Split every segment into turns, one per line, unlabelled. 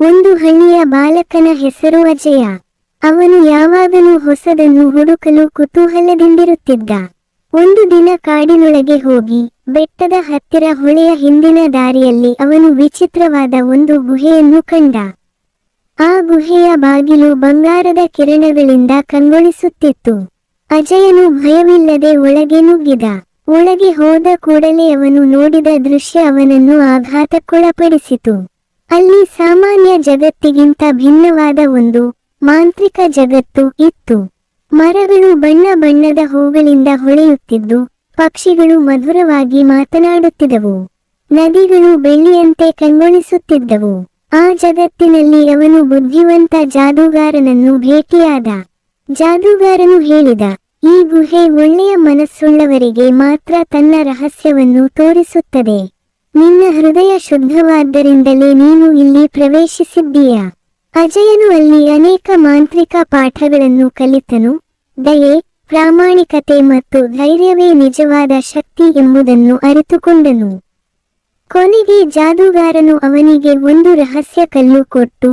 ಒಂದು ಹಳ್ಳಿಯ ಬಾಲಕನ ಹೆಸರು ಅಜಯ. ಅವನು ಯಾವಾಗಲೂ ಹೊಸದನ್ನು ಹುಡುಕಲು ಕುತೂಹಲದಿಂದಿರುತ್ತಿದ್ದ. ಒಂದು ದಿನ ಕಾಡಿನೊಳಗೆ ಹೋಗಿ, ಬೆಟ್ಟದ ಹತ್ತಿರ ಹೊಳೆಯ ಹಿಂದಿನ ದಾರಿಯಲ್ಲಿ ಅವನು ವಿಚಿತ್ರವಾದ ಒಂದು ಗುಹೆಯನ್ನು ಕಂಡ. ಆ ಗುಹೆಯ ಬಾಗಿಲು ಬಂಗಾರದ ಕಿರಣಗಳಿಂದ ಕಂಗೊಳಿಸುತ್ತಿತ್ತು. ಅಜಯನು ಭಯವಿಲ್ಲದೆ ಒಳಗೆ ನುಗ್ಗಿದ. ಒಳಗೆ ಹೋದ ಕೂಡಲೇ ಅವನು ನೋಡಿದ ದೃಶ್ಯ ಅವನನ್ನು ಆಘಾತಕ್ಕೊಳಪಡಿಸಿತು. ಅಲ್ಲಿ ಸಾಮಾನ್ಯ ಜಗತ್ತಿಗಿಂತ ಭಿನ್ನವಾದ ಒಂದು ಮಾಂತ್ರಿಕ ಜಗತ್ತು ಇತ್ತು. ಮರಗಳು ಬಣ್ಣ ಬಣ್ಣದ ಹೂಗಳಿಂದ ಹೊಳೆಯುತ್ತಿದ್ದು, ಪಕ್ಷಿಗಳು ಮಧುರವಾಗಿ ಮಾತನಾಡುತ್ತಿದ್ದವು. ನದಿಗಳು ಬೆಳ್ಳಿಯಂತೆ ಕಂಗೊಳಿಸುತ್ತಿದ್ದವು. ಆ ಜಗತ್ತಿನಲ್ಲಿ ಅವನು ಬುದ್ಧಿವಂತ ಜಾದೂಗಾರನನ್ನು ಭೇಟಿಯಾದ. ಜಾದೂಗಾರನು ಹೇಳಿದ, ಈ ಗುಹೆ ಒಳ್ಳೆಯ ಮನಸ್ಸುಳ್ಳವರಿಗೆ ಮಾತ್ರ ತನ್ನ ರಹಸ್ಯವನ್ನು ತೋರಿಸುತ್ತದೆ. ನಿನ್ನ ಹೃದಯ ಶುದ್ಧವಾದ್ದರಿಂದಲೇ ನೀನು ಇಲ್ಲಿ ಪ್ರವೇಶಿಸಿದ್ದೀಯಾ? ಅಜಯನು ಅಲ್ಲಿ ಅನೇಕ ಮಾಂತ್ರಿಕ ಪಾಠಗಳನ್ನು ಕಲಿತನು. ದಯೆ, ಪ್ರಾಮಾಣಿಕತೆ ಮತ್ತು ಧೈರ್ಯವೇ ನಿಜವಾದ ಶಕ್ತಿ ಎಂಬುದನ್ನು ಅರಿತುಕೊಂಡನು. ಕೊನೆಗೆ ಜಾದೂಗಾರನು ಅವನಿಗೆ ಒಂದು ರಹಸ್ಯ ಕಲ್ಲು ಕೊಟ್ಟು,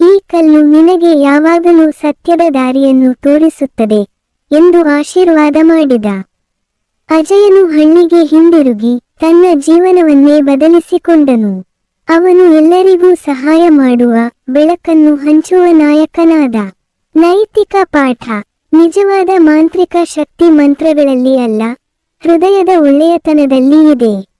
ಈ ಕಲ್ಲು ನಿನಗೆ ಯಾವಾಗಲೂ ಸತ್ಯದ ದಾರಿಯನ್ನು ತೋರಿಸುತ್ತದೆ ಎಂದು ಆಶೀರ್ವಾದ ಮಾಡಿದ. ಅಜಯನು ಹಳ್ಳಿಗೆ ಹಿಂದಿರುಗಿ ತನ್ನ ಜೀವನವನ್ನೇ ಬದಲಿಸಿಕೊಂಡನು. ಅವನು ಎಲ್ಲರಿಗೂ ಸಹಾಯ ಮಾಡುವ ಬೆಳಕನ್ನು ಹಂಚುವ ನಾಯಕನಾದ. ನೈತಿಕ ಪಾಠ. ನಿಜವಾದ ಮಾಂತ್ರಿಕ ಶಕ್ತಿ ಮಂತ್ರಗಳಲ್ಲಿ ಅಲ್ಲ, ಹೃದಯದ ಒಳ್ಳೆಯತನದಲ್ಲಿ ಇದೆ.